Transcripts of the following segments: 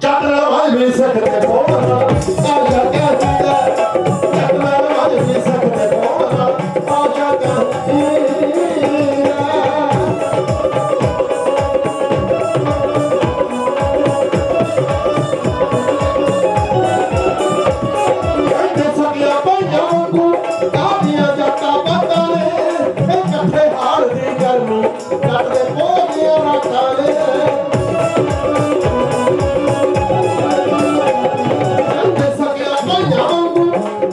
Chatra vai me sacar de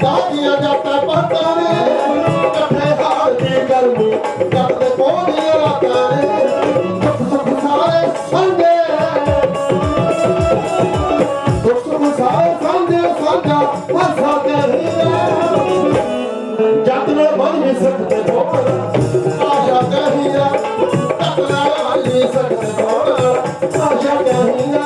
ਦਾਦੀਆਂ ਜਾਤਾਂ ਪੱਤਾਂ ਨੇ। ਇਕੱਠੇ ਹਾਰਦੀ ਗਰਮੀ, ਜੱਟ ਦੇ ਕੋਲੀਆਂ ਰਾਤਾਂ ਨੇ ਸੁੱਖ ਸੁੱਖ ਸਾਰੇ ਸੰਦੇ ਸੁੱਖ ਸੁੱਖ ਸਾਰੇ ਸੰਦੇ ਸਾਡਾ ਵਸਾ ਦੇ ਹੀਰਾ ਜੱਟ ਨੇ ਬਣ ਨਹੀਂ ਸਕਦੇ ਕੋਲ ਆਸ਼ਾ ਕਹੀਆ, ਜੱਟ ਨੇ ਬਣ ਨਹੀਂ ਸਕਦੇ ਕੋਲ ਆਸ਼ਾ ਕਹੀਆ।